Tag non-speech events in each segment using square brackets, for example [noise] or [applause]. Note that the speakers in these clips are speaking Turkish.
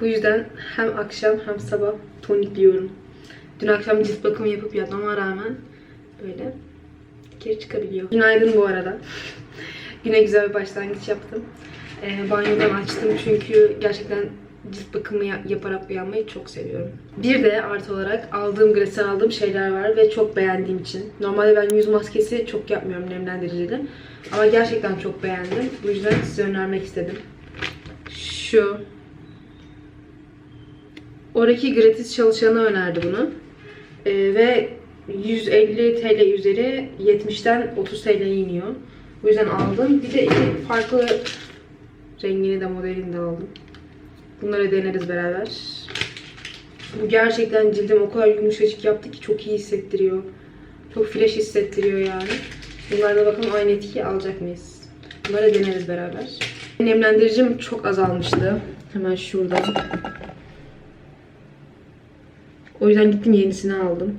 Bu yüzden hem akşam hem sabah tonikliyorum. Dün akşam cilt bakımı yapıp yatmama rağmen böyle geri çıkabiliyor. Günaydın bu arada. [laughs] Güne güzel bir başlangıç yaptım. Ee, banyodan açtım çünkü gerçekten cilt bakımı ya- yaparak uyanmayı çok seviyorum. Bir de artı olarak aldığım gratis'ten aldığım şeyler var ve çok beğendiğim için. Normalde ben yüz maskesi çok yapmıyorum nemlendiricili. Ama gerçekten çok beğendim. Bu yüzden size önermek istedim. Şu. Oradaki gratis çalışanı önerdi bunu. Ee, ve 150 TL üzeri 70'ten 30 TL'ye iniyor. Bu yüzden aldım. Bir de iki farklı rengini de modelini de aldım. Bunları deneriz beraber. Bu gerçekten cildim o kadar yumuşacık yaptı ki çok iyi hissettiriyor. Çok fresh hissettiriyor yani. Bunlarla bakalım aynı etkiyi alacak mıyız? Bunları deneriz beraber. Nemlendiricim çok azalmıştı. Hemen şurada. O yüzden gittim yenisini aldım.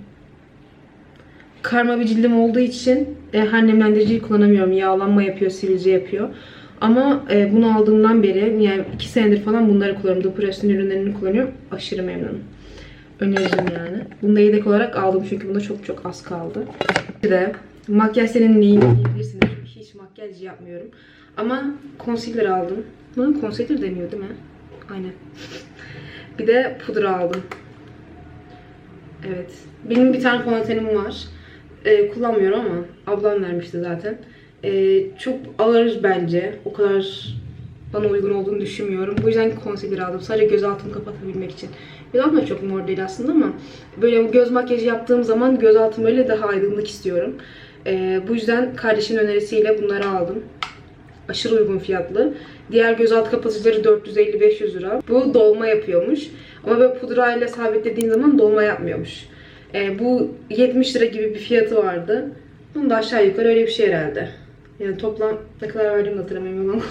Karma bir cildim olduğu için e, her nemlendiriciyi kullanamıyorum. Yağlanma yapıyor, sivilce yapıyor. Ama e, bunu aldığımdan beri yani 2 senedir falan bunları kullanıyorum. Dupras'ın ürünlerini kullanıyorum. Aşırı memnunum. Öneririm yani. Bunu da yedek olarak aldım çünkü bunda çok çok az kaldı. Bir de makyaj senin neyin diyebilirsiniz. Hiç makyaj yapmıyorum. Ama concealer aldım. Buna concealer deniyor değil mi? Aynen. bir de pudra aldım. Evet. Benim bir tane fondötenim var. Ee, kullanmıyorum ama ablam vermişti zaten. Ee, çok ağır bence. O kadar bana uygun olduğunu düşünmüyorum. Bu yüzden concealer aldım. Sadece göz altımı kapatabilmek için. Göz altım da çok mor değil aslında ama böyle göz makyajı yaptığım zaman göz altım böyle daha aydınlık istiyorum. Ee, bu yüzden kardeşimin önerisiyle bunları aldım. Aşırı uygun fiyatlı. Diğer gözaltı kapatıcıları 450-500 lira. Bu dolma yapıyormuş. Ama böyle pudrayla sabitlediğin zaman dolma yapmıyormuş. Ee, bu 70 lira gibi bir fiyatı vardı. Bunun da aşağı yukarı öyle bir şey herhalde. Yani toplam ne kadar verdiğimi hatırlamıyorum [laughs] yalan.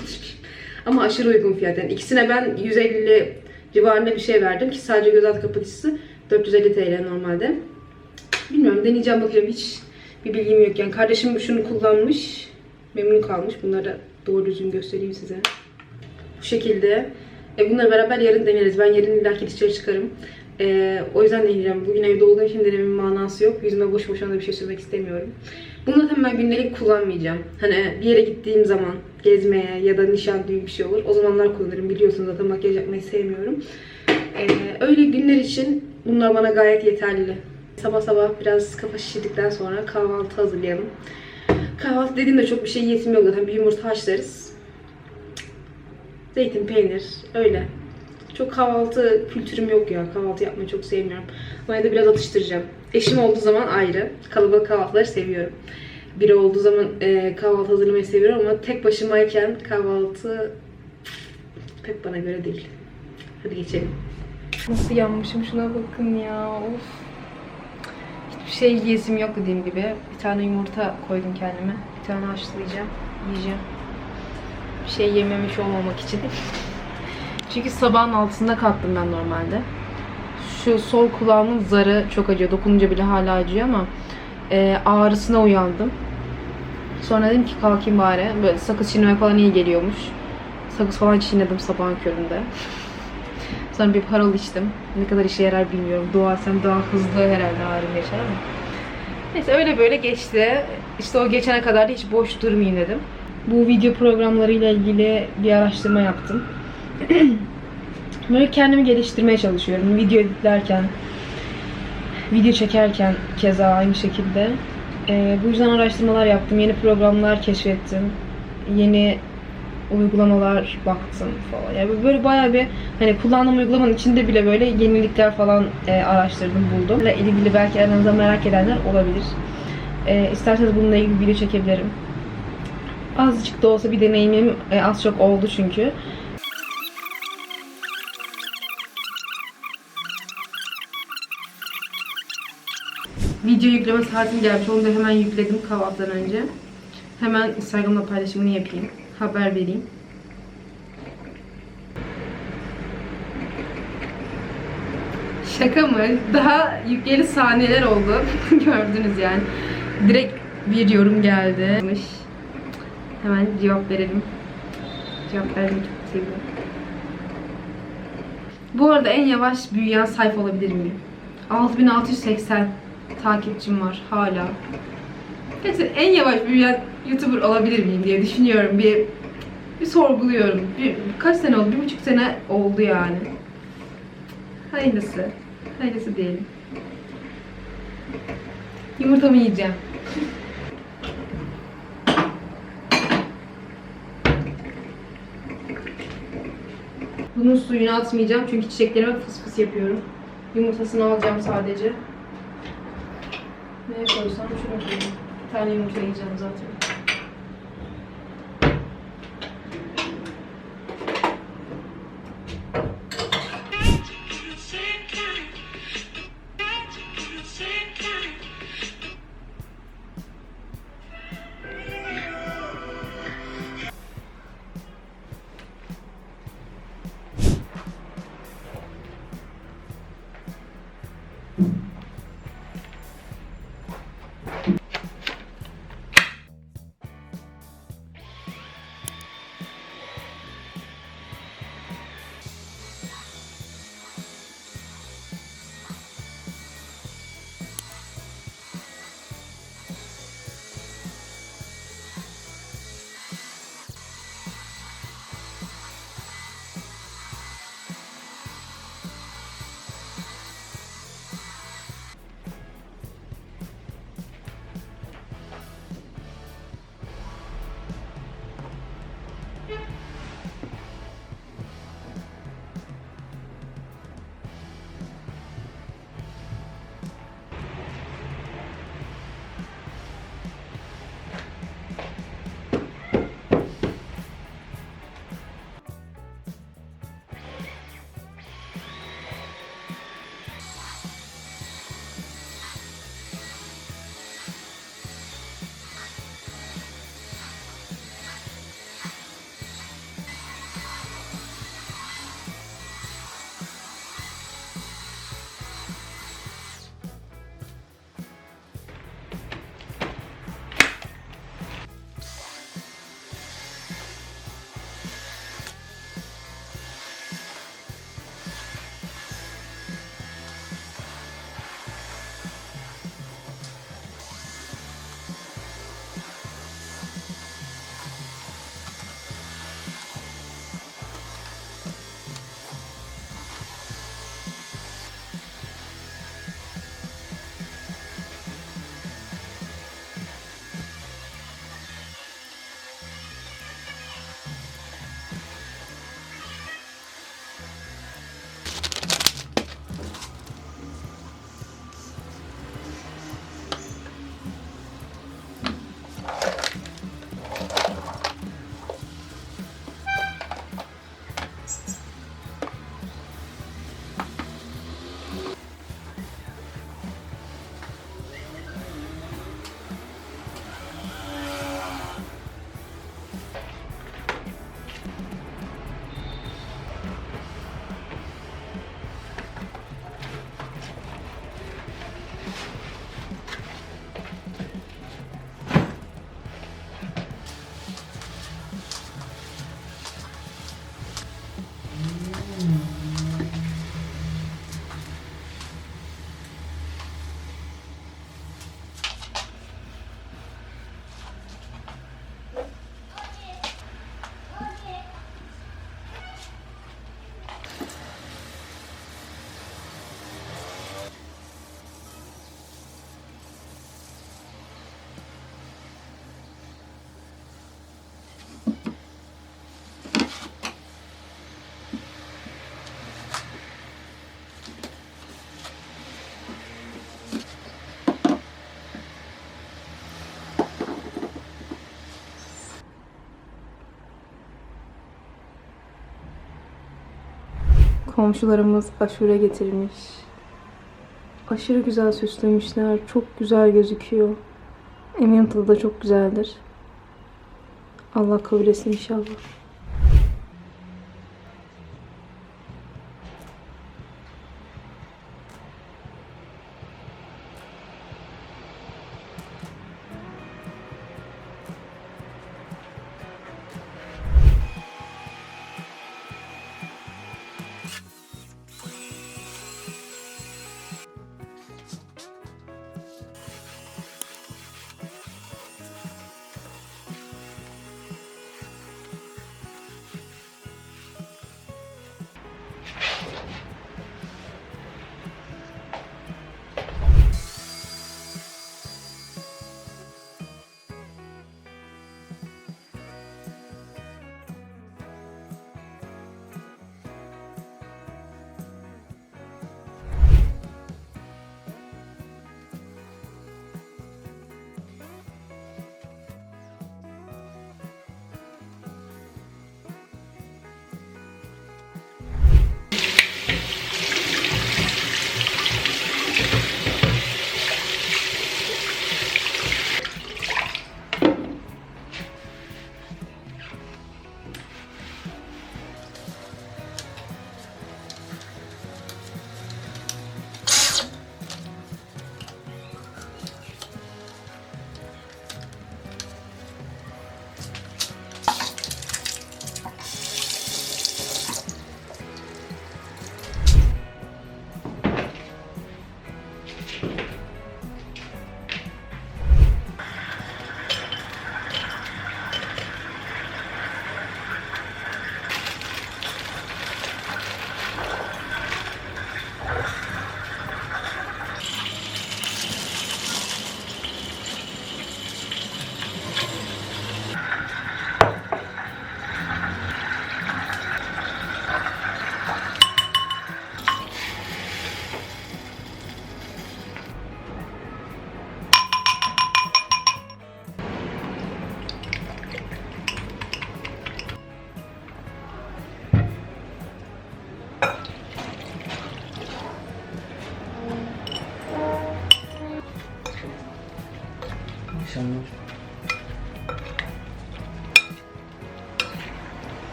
Ama aşırı uygun fiyat. Yani ikisine ben 150 civarında bir şey verdim ki sadece gözaltı kapatıcısı 450 TL normalde. Bilmiyorum deneyeceğim bakacağım hiç bir bilgim yok. Yani kardeşim şunu kullanmış. Memnun kalmış. Bunları doğru düzgün göstereyim size. Bu şekilde. E bunları beraber yarın deneriz. Ben yarın illaki dışarı çıkarım. E, o yüzden deneyeceğim. Bugün evde olduğum için denememin manası yok. Yüzüme boş boşuna da bir şey sürmek istemiyorum. Bunu zaten ben gündelik kullanmayacağım. Hani bir yere gittiğim zaman gezmeye ya da nişan düğün bir şey olur. O zamanlar kullanırım. Biliyorsunuz zaten makyaj yapmayı sevmiyorum. E, öyle günler için bunlar bana gayet yeterli. Sabah sabah biraz kafa şişirdikten sonra kahvaltı hazırlayalım. Kahvaltı dediğimde çok bir şey yetim yok zaten. Bir yumurta haşlarız. Zeytin, peynir öyle. Çok kahvaltı kültürüm yok ya. Kahvaltı yapmayı çok sevmiyorum. Ama evde biraz atıştıracağım. Eşim olduğu zaman ayrı. Kalabalık kahvaltıları seviyorum. Biri olduğu zaman e, kahvaltı hazırlamayı seviyorum ama tek başımayken kahvaltı pek bana göre değil. Hadi geçelim. Nasıl yanmışım şuna bakın ya. Of. Hiçbir şey yiyesim yok dediğim gibi. Bir tane yumurta koydum kendime. Bir tane haşlayacağım. Yiyeceğim. Bir şey yememiş olmamak için. [laughs] Çünkü sabahın altısında kalktım ben normalde. Şu sol kulağımın zarı çok acıyor. Dokununca bile hala acıyor ama e, ağrısına uyandım. Sonra dedim ki kalkayım bari. Böyle sakız çiğnemek falan iyi geliyormuş. Sakız falan çiğnedim sabahın köründe. Sonra bir parol içtim. Ne kadar işe yarar bilmiyorum. Etsem daha hızlı herhalde ağrım geçer ama. Neyse öyle böyle geçti. İşte o geçene kadar da hiç boş durmayayım dedim. Bu video programlarıyla ilgili bir araştırma yaptım. [clears throat] Böyle kendimi geliştirmeye çalışıyorum. Video editlerken, video çekerken keza aynı şekilde. Ee, bu yüzden araştırmalar yaptım. Yeni programlar keşfettim. Yeni uygulamalar baktım falan. Yani böyle bayağı bir hani kullandığım uygulamanın içinde bile böyle yenilikler falan e, araştırdım, buldum. Ile ilgili belki aranızda merak edenler olabilir. E, isterseniz bununla ilgili video çekebilirim. Azıcık da olsa bir deneyimim e, az çok oldu çünkü. Video yükleme saatim gelmiş. Onu da hemen yükledim kahvaltıdan önce. Hemen Instagram'da paylaşımını yapayım. Haber vereyim. Şaka mı? Daha yükleyeli saniyeler oldu. [laughs] Gördünüz yani. Direkt bir yorum geldi. Hemen cevap verelim. Cevap vermeyi çok seviyorum. Bu arada en yavaş büyüyen sayfa olabilir miyim? 6680 takipçim var hala. Gerçekten en yavaş büyüyen YouTuber olabilir miyim diye düşünüyorum. Bir bir sorguluyorum. Bir, kaç sene oldu? Bir buçuk sene oldu yani. Hayırlısı. Hayırlısı diyelim. Yumurtamı yiyeceğim. Bunun suyunu atmayacağım çünkü çiçeklerime fıs fıs yapıyorum. Yumurtasını alacağım sadece. Neye koysam şuna koyayım. Bir tane yumurta yiyeceğim zaten. Komşularımız aşure getirmiş. Aşırı güzel süslemişler. Çok güzel gözüküyor. Eminim tadı da çok güzeldir. Allah kabul etsin inşallah.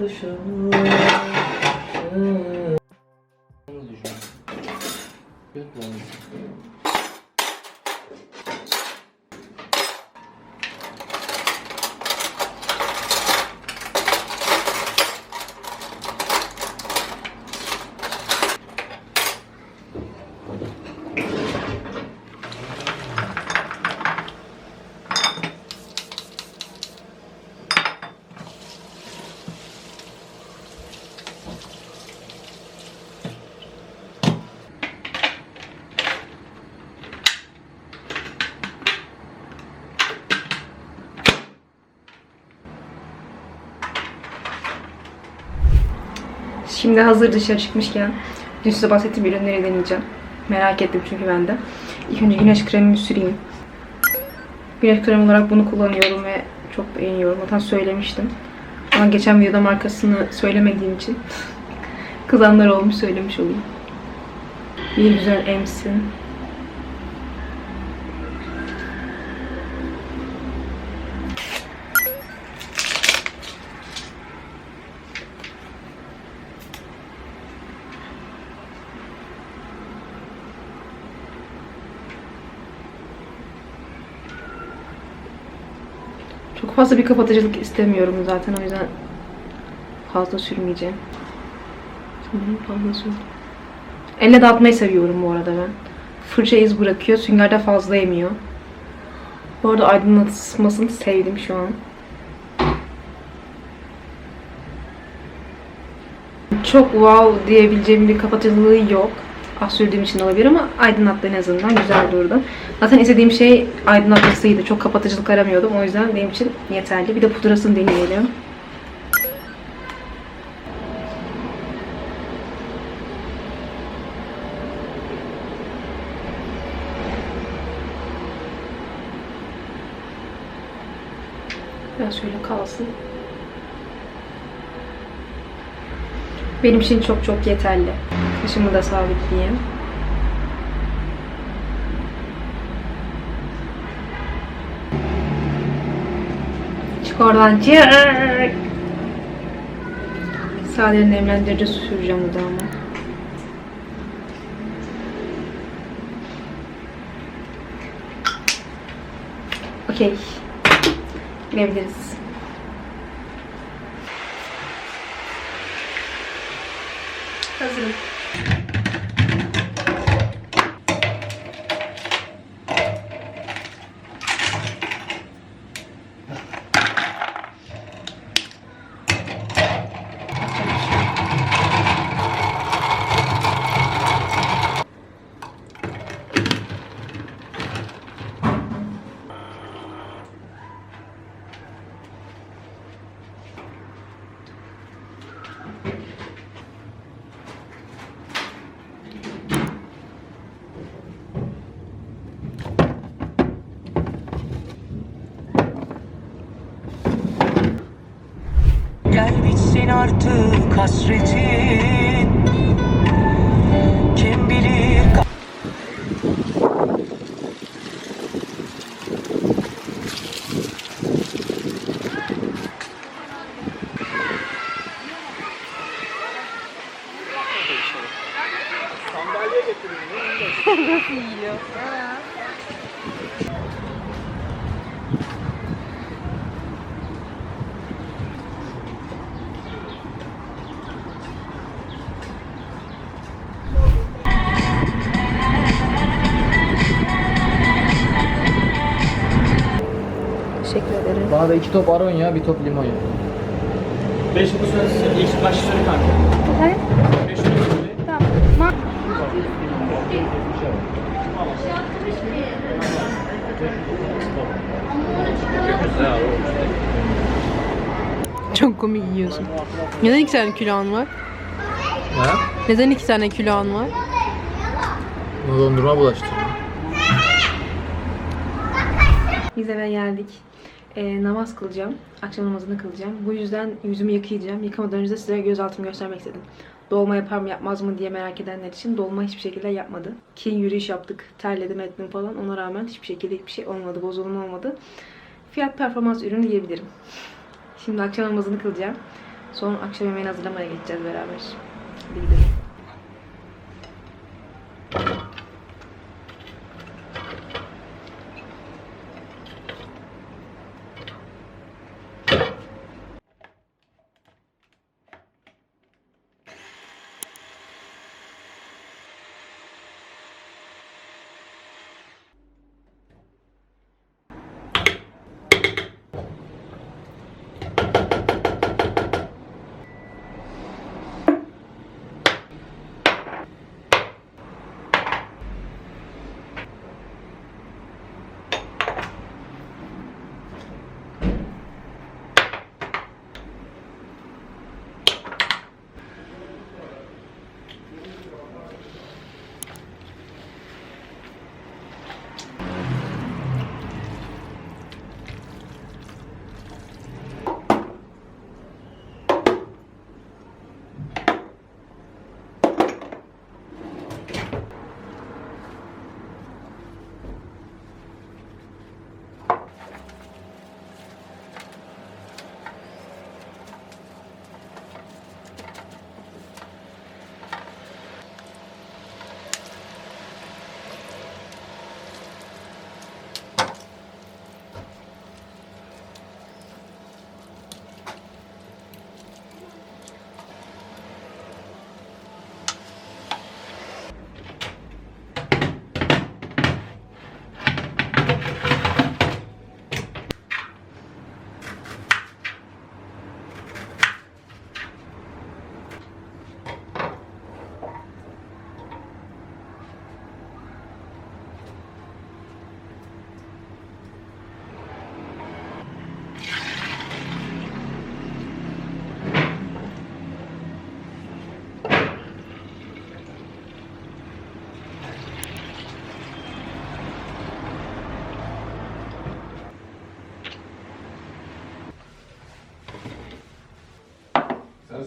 Bir Şimdi hazır dışarı çıkmışken dün size bahsettiğim ürünleri deneyeceğim. Merak ettim çünkü ben de. İlk önce güneş kremimi süreyim. Güneş kremi olarak bunu kullanıyorum ve çok beğeniyorum. Zaten söylemiştim. Ama geçen videoda markasını söylemediğim için [laughs] kızanlar olmuş söylemiş olayım. Bir güzel emsin. Çok fazla bir kapatıcılık istemiyorum zaten o yüzden fazla sürmeyeceğim. Fazla sürdüm. Elle dağıtmayı seviyorum bu arada ben. Fırça iz bırakıyor, süngerde fazla emiyor. Bu arada aydınlatmasını sevdim şu an. Çok wow diyebileceğim bir kapatıcılığı yok. Az sürdüğüm için olabilir ama aydınlattı en azından. Güzel durdu. Zaten istediğim şey aydınlatmasıydı. Çok kapatıcılık aramıyordum. O yüzden benim için yeterli. Bir de pudrasını deneyelim. Biraz şöyle kalsın. Benim için çok çok yeterli. Kaşımı da sabitleyeyim. Çık oradan çık. Sadece nemlendirici su süreceğim dudağıma. Okey. Girebiliriz. ছিল Bana da iki top aron ya, bir top limon ya. Beş bu söz ilk başı söyle kanka. Efendim? Beş söyle söyle. Tamam. Çok komik yiyorsun. Neden iki tane külahın var? Ha? Neden iki tane külahın var? Bunu dondurma bulaştırıyor. Biz eve geldik. Ee, namaz kılacağım. Akşam namazını kılacağım. Bu yüzden yüzümü yıkayacağım. Yıkamadan önce de size gözaltımı göstermek istedim. Dolma yapar mı yapmaz mı diye merak edenler için dolma hiçbir şekilde yapmadı. Ki yürüyüş yaptık. Terledim ettim falan. Ona rağmen hiçbir şekilde hiçbir şey olmadı. Bozulma olmadı. fiyat performans ürünü diyebilirim. Şimdi akşam namazını kılacağım. Sonra akşam yemeğini hazırlamaya geçeceğiz beraber. Hadi gidelim.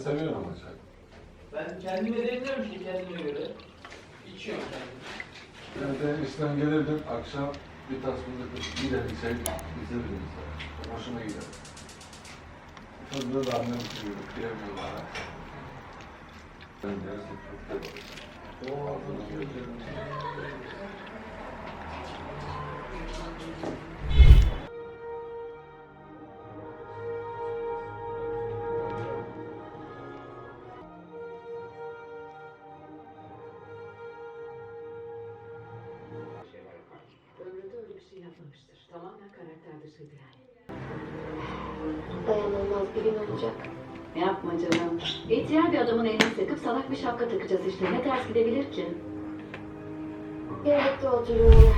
Sen seviyorsun ama çay. Ben kendime demiyorum ki kendime göre. İçiyorum kendim. Yani ben işten gelirdim akşam bir tas fındık gider bir çay içerdim mesela. Hoşuma gider. Fındığı da annem kırıyor, diyemiyorlar. ha. Ben gerçekten çok seviyorum. O ağzını gözlerim. Olacak. Yapma canım. İhtiyar bir adamın elini sıkıp salak bir şapka takacağız işte. Ne ters gidebilir ki? Birlikte oturuyorlar.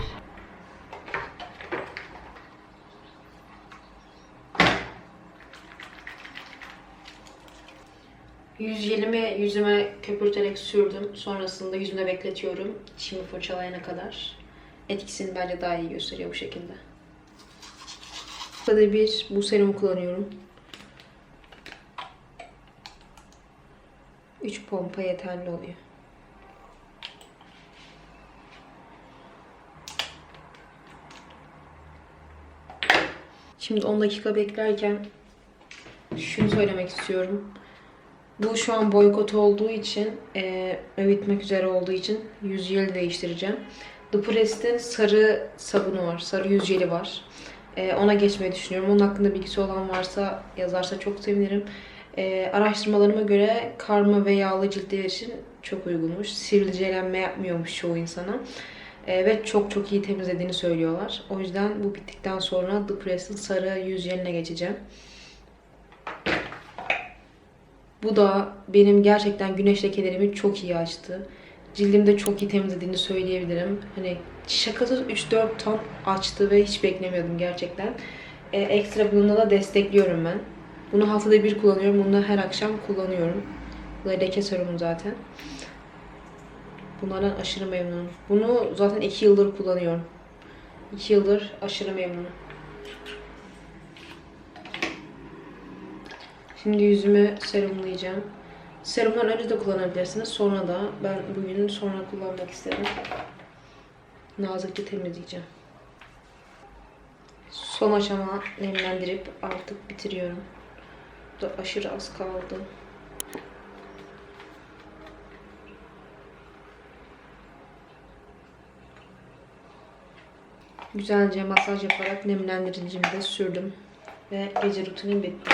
Yüz jelimi yüzüme köpürterek sürdüm. Sonrasında yüzümde bekletiyorum. Şimdi fırçalayana kadar. Etkisini bence daha iyi gösteriyor bu şekilde. Burada bir bu serumu kullanıyorum. 3 pompa yeterli oluyor. Şimdi 10 dakika beklerken şunu söylemek istiyorum. Bu şu an boykot olduğu için e, bitmek üzere olduğu için yüz jeli değiştireceğim. The Press'in sarı sabunu var. Sarı yüz jeli var. E, ona geçmeyi düşünüyorum. Onun hakkında bilgisi olan varsa yazarsa çok sevinirim. E, araştırmalarıma göre karma ve yağlı ciltler için çok uygunmuş. Sivilcelenme yapmıyormuş çoğu insana. E, ve çok çok iyi temizlediğini söylüyorlar. O yüzden bu bittikten sonra The Press'in sarı yüz jeline geçeceğim. Bu da benim gerçekten güneş lekelerimi çok iyi açtı. Cildimde çok iyi temizlediğini söyleyebilirim. Hani şakasız 3-4 ton açtı ve hiç beklemiyordum gerçekten. Ee, ekstra bununla da destekliyorum ben. Bunu haftada bir kullanıyorum. Bunu da her akşam kullanıyorum. Bu da leke serumu zaten. Bunlardan aşırı memnunum. Bunu zaten 2 yıldır kullanıyorum. 2 yıldır aşırı memnunum. Şimdi yüzümü serumlayacağım. Serumdan önce de kullanabilirsiniz. Sonra da ben bugün sonra kullanmak istedim. Nazikçe temizleyeceğim. Son aşama nemlendirip artık bitiriyorum. Da aşırı az kaldı. Güzelce masaj yaparak nemlendiricimi de sürdüm. Ve gece rutinim bitti.